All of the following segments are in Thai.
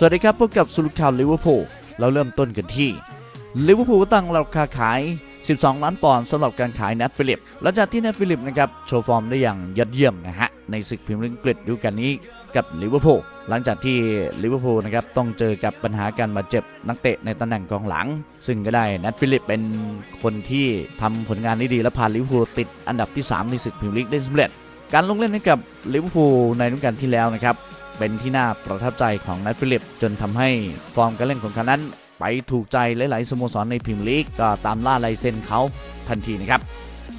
สวัสดีครับพบกับสุลข่าวลิเวอร์พูลเราเริ่มต้นกันที่ลิเวอร์พูลตั้งราคาขาย 12 ล้านปอนด์สำหรับการขายแนทฟิลิปหลังจากที่แนทฟิลิปนะครับโชว์ฟอร์มได้อย่างยอดเยี่ยมนะฮะในศึกพรีเมียร์ลีกอังกฤษดูกาลนี้กับลิเวอร์พูลหลังจากที่ลิเวอร์พูลนะครับต้องเจอกับปัญหาการบาดเจ็บนักเตะในตำแหน่งกองหลัง ซึ่งก็ได้แนทฟิลิปเป็นคนที่ทำผลงานได้ดีและพาลิเวอร์พูลติดอันดับที่ 3 ในศึกพรีเมียร์ลีกได้สำเร็จ การลงเล่นให้กับลิเวอร์พูลในฤดูกาลที่แล้วนะครับ เป็นที่น่าประทับใจของนัทฟิลิป จนทำให้ฟอร์มการเล่นของเขานั้น ไปถูกใจหลาย ๆ สโมสรในพรีเมียร์ลีกก็ตามล่าลายเซ็นเขาทันทีนะครับ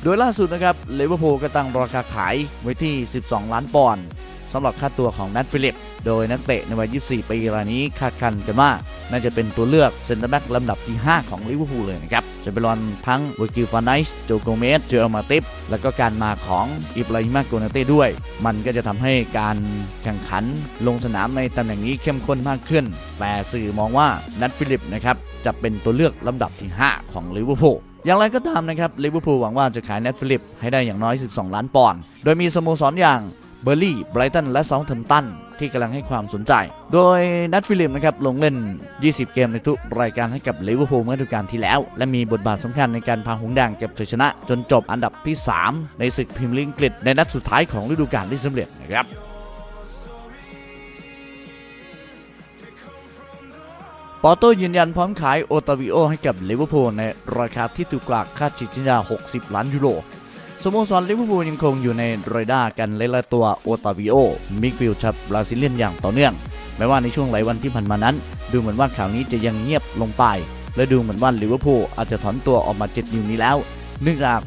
โดยล่าสุดนะครับเลเวอร์พูลก็ตั้งราคาขายไว้ที่ 12 ล้านปอนด์ สำหรับค่าตัวของนัทฟิลิป โดยนักเตะในวัย 24 ปีรายนี้คาดคันกันว่า น่าจะเป็นตัวเลือกเซนเตอร์แบ็กลำดับที่ 5 ของลิเวอร์พูลเลยนะครับจะเป็นรอนทั้งวกิลฟานิสโจโกเมสเจอร์มาติฟแล้วก็การมาของอิบราฮิมาโกนาเต้ด้วย มันก็จะทำให้การแข่งขันลงสนามในตำแหน่งนี้เข้มข้นมากขึ้น แต่สื่อมองว่านัทฟิลิปนะครับจะเป็นตัวเลือกลำดับที่ 5 ของลิเวอร์พูลอย่างไรก็ตามนะครับลิเวอร์พูลหวังว่าจะขายเนทฟิลิปให้ได้อย่างน้อย 12 ล้านปอนด์ โดยมีสโมสรอย่าง เบอร์ลี่ ไบรตัน และเซาท์แฮมตันที่กำลังให้ความสนใจ โดยนัทฟิลิปนะครับ ลงเล่น 20 เกมในทุกรายการให้กับลิเวอร์พูลเมื่อฤดูกาลที่แล้ว และมีบทบาทสำคัญในการพาหงสแดงเก็บชัยชนะ จนจบอันดับที่ 3 ในศึกพรีเมียร์ลีกอังกฤษในนัดสุดท้ายของฤดูกาลที่สำเร็จนะครับปอโต้ยืนยันพร้อมขายโอตาวิโอให้กับลิเวอร์พูลในราคาที่ถูกกว่าค่าจิตวิญญา60 ล้านยูโร สโมสรลิเวอร์พูลยังคงอยู่ในเรดาร์กันเล่ๆตัวโอตาวิโอ มิกฟิลด์ชาวบราซิเลียนอย่างต่อเนื่อง แม้ว่าในช่วงหลายวันที่ผ่านมานั้น ดูเหมือนว่าข่าวนี้จะยังเงียบลงไป และดูเหมือนว่าลิเวอร์พูลอาจจะถอนตัวออกมาเจ็ดนิวนี้แล้วเนื่องจาก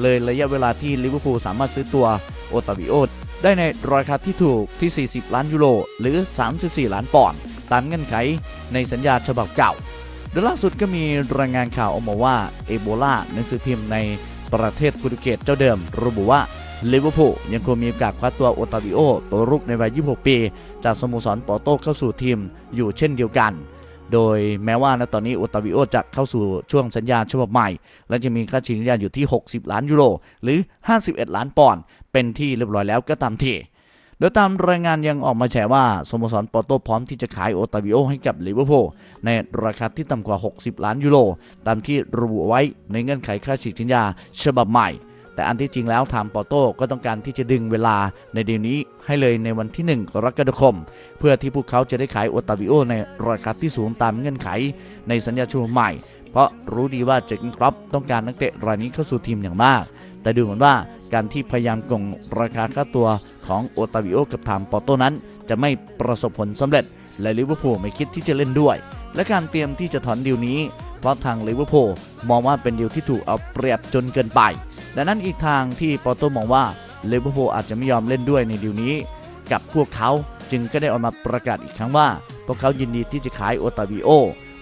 เลยระยะเวลาที่ลิเวอร์พูลสามารถซื้อตัวโอตาวิโอได้ในราคาที่ถูกที่ 40 ล้านยูโรหรือ 34 ล้านปอนด์ตามเงื่อนไขในสัญญาฉบับเก่าโดยล่าสุดก็มีรายงานข่าวออกมาว่าเอโบลาหนังสือพิมพ์ใน ประเทศโปรตุเกสเจ้าเดิม ระบุว่าลิเวอร์พูลยังคงมีโอกาสคว้าตัวโอตาวิโอตัวรุกในวัย 26 ปี จากสโมสรปอร์โตเข้าสู่ทีมอยู่เช่นเดียวกัน โดยแม้ว่าณตอนนี้โอตาวิโอจะเข้าสู่ช่วงสัญญาฉบับใหม่ และจะมีค่าชิงสัญญาอยู่ที่ 60 ล้านยูโรหรือ 51 ล้านปอนด์เป็นที่เรียบร้อยแล้วก็ตามที โดยตามรายงานยังออกมาแฉว่าสโมสรปอร์โตพร้อมที่จะขายโอตาวิโอให้กับลิเวอร์พูลในราคาที่ต่ำกว่า 60 ล้านยูโรตามที่ระบุไว้ในเงื่อนไขค่าฉีกสัญญาฉบับใหม่ แต่อันที่จริงแล้วทางปอร์โตก็ต้องการที่จะดึงเวลาในเดียวนี้ให้เลยในวันที่ 1 กรกฎาคม เพื่อที่พวกเขาจะได้ขายโอตาวิโอในราคาที่สูงตามเงื่อนไข ในสัญญาฉบับใหม่ เพราะรู้ดีว่าเจคกินครอปต้องการนักเตะรายนี้เข้าสู่ทีมอย่างมาก แต่ดูเหมือนว่าการที่พยายามกงราคาค่าตัว ของโอตาวิโอกับทางปอโตนั้น จะไม่ประสบผลสำเร็จ และลิเวอร์พูลไม่คิดที่จะเล่นด้วย และการเตรียมที่จะถอนดีลนี้ เพราะทางลิเวอร์พูลมองว่าเป็นดีลที่ถูกเอาเปรียบจนเกินไป ดังนั้นอีกทางที่ปอโตมองว่าลิเวอร์พูลอาจจะไม่ยอมเล่นด้วยในดีลนี้ กับพวกเขาจึงก็ได้ออกมาประกาศอีกครั้งว่า พวกเขายินดีที่จะขายโอตาวิโอ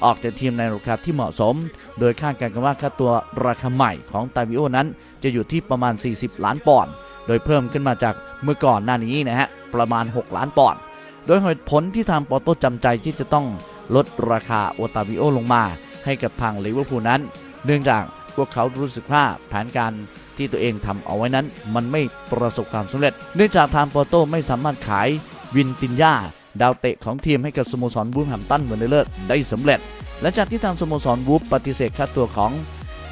ออกจากทีมในราคาที่เหมาะสม โดยคาดการณ์กันว่าค่าตัวราคาใหม่ของตาวิโอนั้น จะอยู่ที่ประมาณ 40 ล้านปอนด์ โดยเพิ่มขึ้นมาจากเมื่อก่อนหน้านี้นะฮะประมาณ 6 ล้านปอนด์โดยเหตุผลที่ทางปอร์โตจำใจที่จะต้องลดราคาโอตาวิโอลงมาให้กับทางลิเวอร์พูลนั้น เนื่องจากพวกเขารู้สึกว่าแผนการที่ตัวเองทำเอาไว้นั้น มันไม่ประสบความสำเร็จ เนื่องจากทางปอร์โตไม่สามารถขายวินตินยาดาวเตะของทีมให้กับสโมสรบูฟแฮมตันเหมือนในเลิศได้สำเร็จและจากที่ทางสโมสรวูฟปฏิเสธค่าตัวของ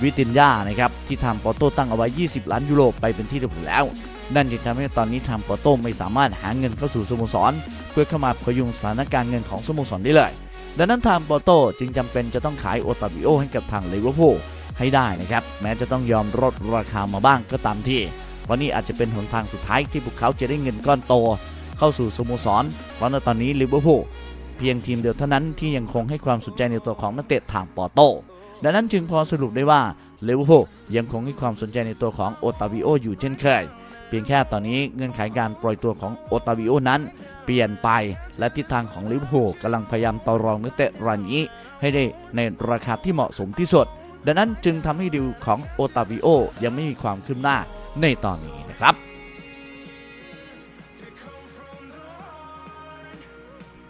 วิตินยานะครับที่ทางปอร์โตตั้งเอาไว้ 20 ล้านยูโรไปเป็นที่เรียบร้อยแล้ว นั่นจึงทำให้ตอนนี้ทางปอร์โตไม่สามารถหาเงินเข้าสู่สโมสร เพื่อเข้ามาพยุงสถานการณ์เงินของสโมสรได้เลย ดังนั้นทางปอร์โตจึงจำเป็นจะต้องขายโอตาบิโอให้กับทางลิเวอร์พูลให้ได้นะครับแม้จะต้องยอมลดราคามาบ้างก็ตามที่ เพราะนี่อาจจะเป็นหนทางสุดท้ายที่พวกเขาจะได้เงินก้อนโต เข้าสู่สโมสรเพราะในตอนนี้ลิเวอร์พูลเพียงทีมเดียวเท่านั้นที่ยังคงให้ความสนใจในตัวของนักเตะทางปอร์โต ดังนั้นจึงพอสรุปได้ว่าเลเวอร์พูลยังคงให้ความสนใจในตัวของโอตาวิโออยู่เช่นเคย เพียงแค่ตอนนี้เงื่อนไขการปล่อยตัวของโอตาวิโอนั้น เปลี่ยนไปและทิศทางของลิเวอร์พูลกำลังพยายามต่อรองนักเตะรายนี้ ให้ได้ในราคาที่เหมาะสมที่สุด ดังนั้นจึงทำให้ดีลของโอตาวิโอยังไม่มีความคืบหน้าในตอนนี้นะครับ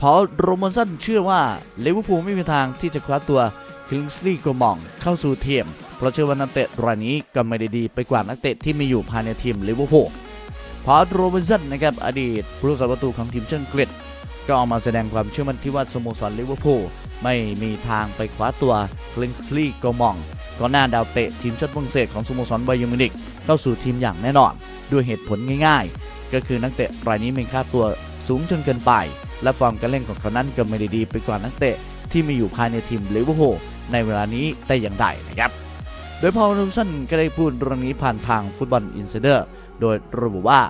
พอโรมอนสันเชื่อว่าลิเวอร์พูลไม่มีทางที่จะคว้าตัว คิงส์ลีย์โกมองเข้าสู่ทีม เพราะเชื่อว่านักเตะรายนี้ก็ไม่ได้ดีไปกว่านักเตะที่มีอยู่ภายในทีมลิเวอร์พูลพอโรบินสันนะครับอดีตผู้รักษาประตูของทีมเชิงกฤษก็ออกมาแสดงความเชื่อมั่นที่ว่าสโมสรลิเวอร์พูลไม่มีทางไปคว้าตัวคลินคลีโกมองก่อนหน้าดาวเตะทีมชาติฝรั่งเศสของสโมสรไบยมินิกเข้าสู่ทีมอย่างแน่นอน ด้วยเหตุผลง่ายๆ ก็คือนักเตะรายนี้มีค่าตัวสูงจนเกินไป และฟอร์มการเล่นของเขานั้นก็ไม่ได้ดีไปกว่านักเตะที่มีอยู่ภายในทีมลิเวอร์พูล ในเวลานี้แต่อย่างใดนะครับ โดยพอลลูสันก็ได้พูดเรื่องนี้ผ่านทางฟุตบอลอินไซเดอร์โดยระบุว่า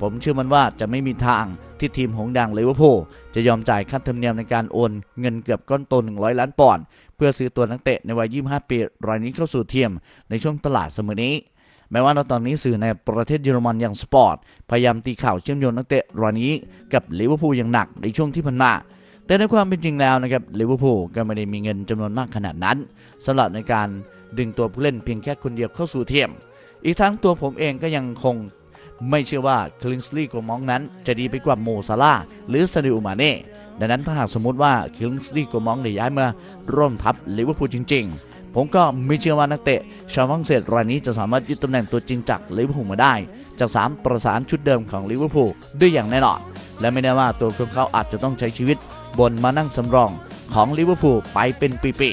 ผมเชื่อมันว่าจะไม่มีทางที่ทีมหงดังเลเวอร์พูลจะยอมจ่ายค่าธรรมเนียมในการโอนเงินเกือบก้อนโต 100 ล้านปอนด์เพื่อซื้อตัวนักเตะในวัย 25 ปี รายนี้เข้าสู่ทีมในช่วงตลาดเสมอนี้ แม้ว่าตอนนี้สื่อในประเทศเยอรมันอย่างสปอร์ต พยายามตีข่าวเชื่อมโยงนักเตะรายนี้กับลิเวอร์พูลอย่างหนักในช่วงที่ผ่านมา แต่ในความเป็นจริงแล้วนะครับลิเวอร์พูลก็ไม่ได้มีเงินจำนวนมากขนาดนั้นสำหรับในการดึงตัวผู้เล่นเพียงแค่คนเดียวเข้าสู่ทีมอีกทั้งตัวผมเองก็ยังคงไม่เชื่อว่าคลินส์ลีย์กมองนั้น จะดีไปกว่าโมซาลาหรือซาดิโอมาเน่ดังนั้นถ้าหากสมมติว่าคลินส์ลีย์กมองได้ย้ายมาร่วมทัพลิเวอร์พูลจริง ๆ ผมก็ไม่เชื่อว่านักเตะชาวฝรั่งเศสรายนี้จะสามารถยึดตำแหน่งตัวจริงจากลิเวอร์พูลมาได้ จากสามประสานชุดเดิมของลิเวอร์พูลได้อย่างแน่นอนและไม่แน่ว่าตัวของเขาอาจจะต้องใช้ชีวิต บนมานั่งสำรองของลิเวอร์พูลไปเป็นปี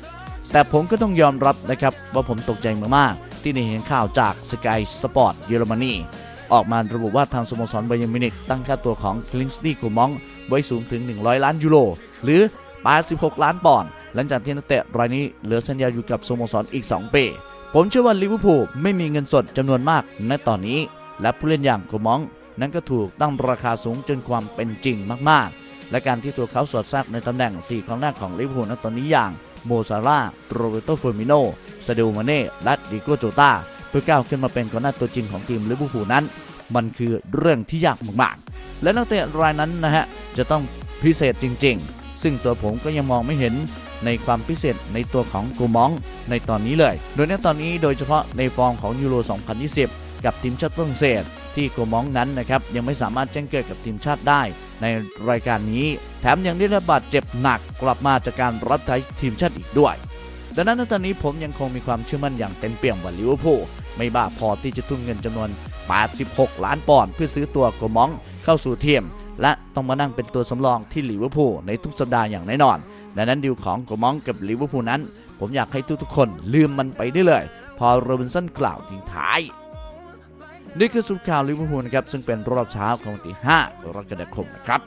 ๆ แต่ผมก็ต้องยอมรับนะครับว่าผมตกใจมากๆ ที่ได้เห็นข่าวจาก Sky Sport เยอรมนีออกมาระบุว่าทางสโมสรไบเยอร์มินิกตั้งค่าตัวของคลินสตี้กูมองไว้สูงถึง 100 ล้านยูโรหรือ 86 ล้านปอนด์หลังจากที่นักเตะรายนี้เหลือสัญญาอยู่กับสโมสรอีก 2 ปีผมเชื่อว่าลิเวอร์พูลไม่มีเงินสดจำนวนมากในตอนนี้ และผู้เล่นอย่างกูมองนั้นก็ถูกตั้งราคาสูงจนความเป็นจริงมากๆ และการที่ตัวเขาสอดแทรกในตำแหน่ง4กองหน้าของลิเวอร์พูลณตอนนี้อย่างโมซาร่าโรเบโตฟอร์มิโนซาเดโอมาเน่และดิโกโจตาเพื่อก้าวขึ้นมาเป็นกองหน้าตัวจริงของทีมลิเวอร์พูลนั้น มันคือเรื่องที่ยากมากๆ และนักเตะรายนั้นนะฮะจะต้องพิเศษจริง ๆ ซึ่งตัวผมก็ยังมองไม่เห็นในความพิเศษในตัวของกูมองในตอนนี้เลย โดยในตอนนี้โดยเฉพาะในฟอร์มของยูโร 2020 กับทีมชาติฝรั่งเศส ที่โกมองนั้นนะครับยังไม่สามารถแจ้งเกิดกับทีมชาติได้ ในรายการนี้ แถมยังได้รับบาดเจ็บหนักกลับมาจากการรับใช้ทีมชาติอีกด้วย ดังนั้นในตอนนี้ผมยังคงมีความเชื่อมั่นอย่างเต็มเปี่ยมว่าลิเวอร์พูลไม่บ้าพอที่จะทุ่มเงินจำนวน 86 ล้านปอนด์เพื่อซื้อตัวโกมองเข้าสู่ทีมและต้องมานั่งเป็นตัวสำรองที่ลิเวอร์พูลในทุกสัปดาห์อย่างแน่นอน ดังนั้นดีลของโกมองกับลิเวอร์พูลนั้น ผมอยากให้ทุกๆคนลืมมันไปได้เลย พอโรบินสันกล่าวทิ้งท้าย นี่คือสรุปข่าวลิเวอร์พูลนะครับซึ่งเป็นรอบเช้าของวันที่5กรกฎาคมนะครับ